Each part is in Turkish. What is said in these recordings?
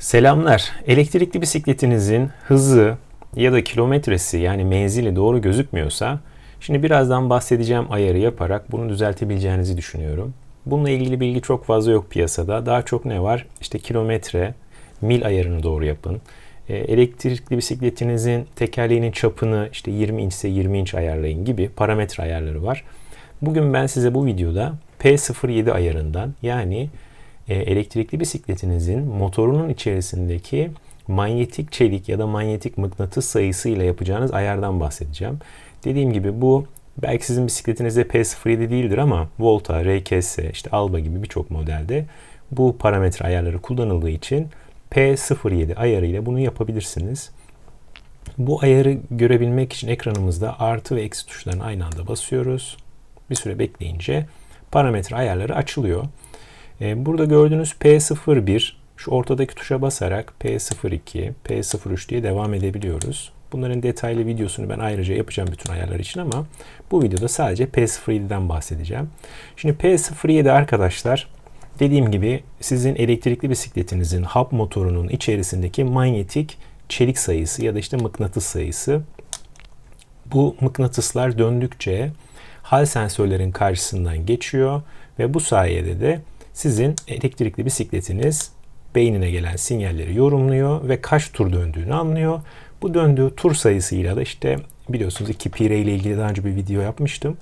Selamlar. Elektrikli bisikletinizin hızı ya da kilometresi yani menzili doğru gözükmüyorsa şimdi birazdan bahsedeceğim ayarı yaparak bunu düzeltebileceğinizi düşünüyorum. Bununla ilgili bilgi çok fazla yok piyasada. Daha çok ne var? İşte kilometre, mil ayarını doğru yapın. E, Elektrikli bisikletinizin tekerleğinin çapını işte 20 inç ise 20 inç ayarlayın gibi parametre ayarları var. Bugün ben size bu videoda P07 ayarından yani elektrikli bisikletinizin motorunun içerisindeki manyetik çelik ya da manyetik mıknatıs sayısıyla yapacağınız ayardan bahsedeceğim. Dediğim gibi bu belki sizin bisikletinizde P07 değildir ama Volta, RKS, işte Alba gibi birçok modelde bu parametre ayarları kullanıldığı için P07 ayarıyla bunu yapabilirsiniz. Bu ayarı görebilmek için ekranımızda artı ve eksi tuşlarını aynı anda basıyoruz. Bir süre bekleyince parametre ayarları açılıyor. Ee, burada gördüğünüz P01 şu ortadaki tuşa basarak P02, P03 diye devam edebiliyoruz. Bunların detaylı videosunu ben ayrıca yapacağım bütün ayarlar için ama bu videoda sadece P07'den bahsedeceğim. Şimdi P07 arkadaşlar dediğim gibi sizin elektrikli bisikletinizin hub motorunun içerisindeki manyetik çelik sayısı ya da işte mıknatıs sayısı. Bu mıknatıslar döndükçe hal sensörlerin karşısından geçiyor ve bu sayede de sizin elektrikli bisikletiniz beynine gelen sinyalleri yorumluyor ve kaç tur döndüğünü anlıyor. Bu döndüğü tur sayısıyla da işte biliyorsunuz 2 pire ile ilgili daha önce bir video yapmıştım.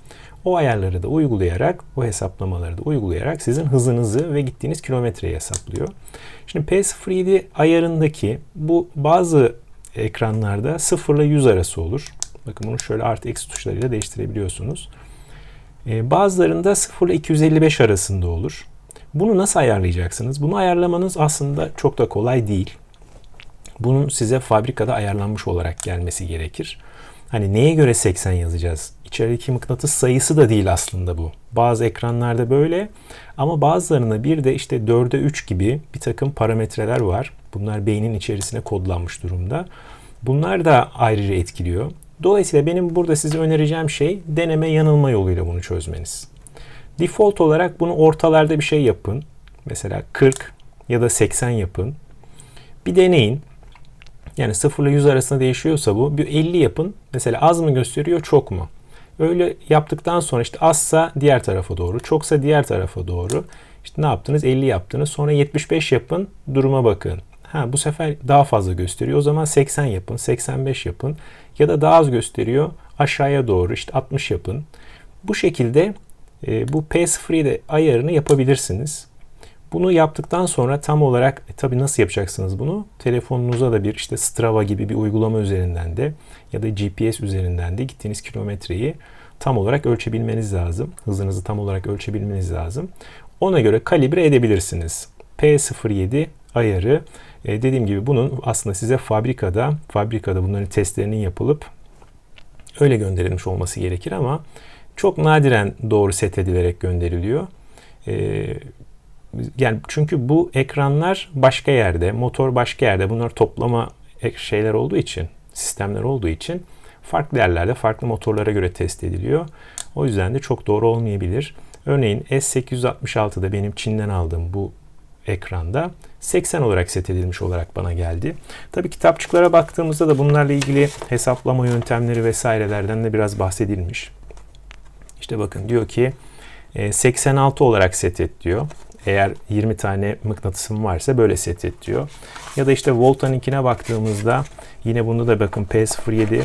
O ayarları da uygulayarak, o hesaplamaları da uygulayarak sizin hızınızı ve gittiğiniz kilometreyi hesaplıyor. Şimdi P07 ayarındaki bu bazı ekranlarda 0 ile 100 arası olur. Bakın bunu şöyle artı eksi tuşlarıyla değiştirebiliyorsunuz. Ee, bazılarında 0 ile 255 arasında olur. Bunu nasıl ayarlayacaksınız? Bunu ayarlamanız aslında çok da kolay değil. Bunun size fabrikada ayarlanmış olarak gelmesi gerekir. Hani neye göre 80 yazacağız? İçerideki mıknatıs sayısı da değil aslında bu. Bazı ekranlarda böyle ama bazılarında bir de işte 4'e 3 gibi bir takım parametreler var. Bunlar beynin içerisine kodlanmış durumda. Bunlar da ayrıca etkiliyor. Dolayısıyla benim burada size önereceğim şey deneme yanılma yoluyla bunu çözmeniz. Default olarak bunu ortalarda bir şey yapın. Mesela 40 ya da 80 yapın. Bir deneyin. Yani 0 ile 100 arasında değişiyorsa bu. Bir 50 yapın. Mesela az mı gösteriyor çok mu? Öyle yaptıktan sonra işte azsa diğer tarafa doğru, çoksa diğer tarafa doğru. İşte ne yaptınız? 50 yaptınız. Sonra 75 yapın. Duruma bakın. Ha bu sefer daha fazla gösteriyor. O zaman 80 yapın, 85 yapın ya da daha az gösteriyor. Aşağıya doğru işte 60 yapın. Bu şekilde e, bu P07 ayarını yapabilirsiniz. Bunu yaptıktan sonra tam olarak e, tabii nasıl yapacaksınız bunu? Telefonunuza da bir işte Strava gibi bir uygulama üzerinden de ya da GPS üzerinden de gittiğiniz kilometreyi tam olarak ölçebilmeniz lazım. Hızınızı tam olarak ölçebilmeniz lazım. Ona göre kalibre edebilirsiniz. P07 ayarı e, dediğim gibi bunun aslında size fabrikada fabrikada bunların testlerinin yapılıp öyle gönderilmiş olması gerekir ama çok nadiren doğru set edilerek gönderiliyor. Ee, yani çünkü bu ekranlar başka yerde, motor başka yerde. Bunlar toplama şeyler olduğu için, sistemler olduğu için farklı yerlerde farklı motorlara göre test ediliyor. O yüzden de çok doğru olmayabilir. Örneğin S866'da benim Çin'den aldığım bu ekranda 80 olarak set edilmiş olarak bana geldi. Tabii kitapçıklara baktığımızda da bunlarla ilgili hesaplama yöntemleri vesairelerden de biraz bahsedilmiş. İşte bakın diyor ki 86 olarak set et diyor. Eğer 20 tane mıknatısım varsa böyle set et diyor. Ya da işte Volta'nınkine baktığımızda yine bunda da bakın P07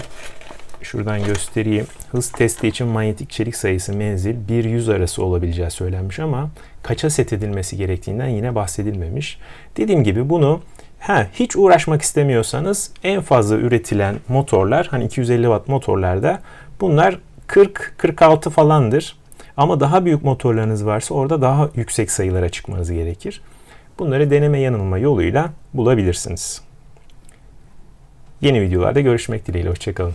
şuradan göstereyim. Hız testi için manyetik çelik sayısı menzil 1-100 arası olabileceği söylenmiş ama kaça set edilmesi gerektiğinden yine bahsedilmemiş. Dediğim gibi bunu ha, hiç uğraşmak istemiyorsanız en fazla üretilen motorlar hani 250 watt motorlarda bunlar 40-46 falandır. Ama daha büyük motorlarınız varsa orada daha yüksek sayılara çıkmanız gerekir. Bunları deneme yanılma yoluyla bulabilirsiniz. Yeni videolarda görüşmek dileğiyle. Hoşçakalın.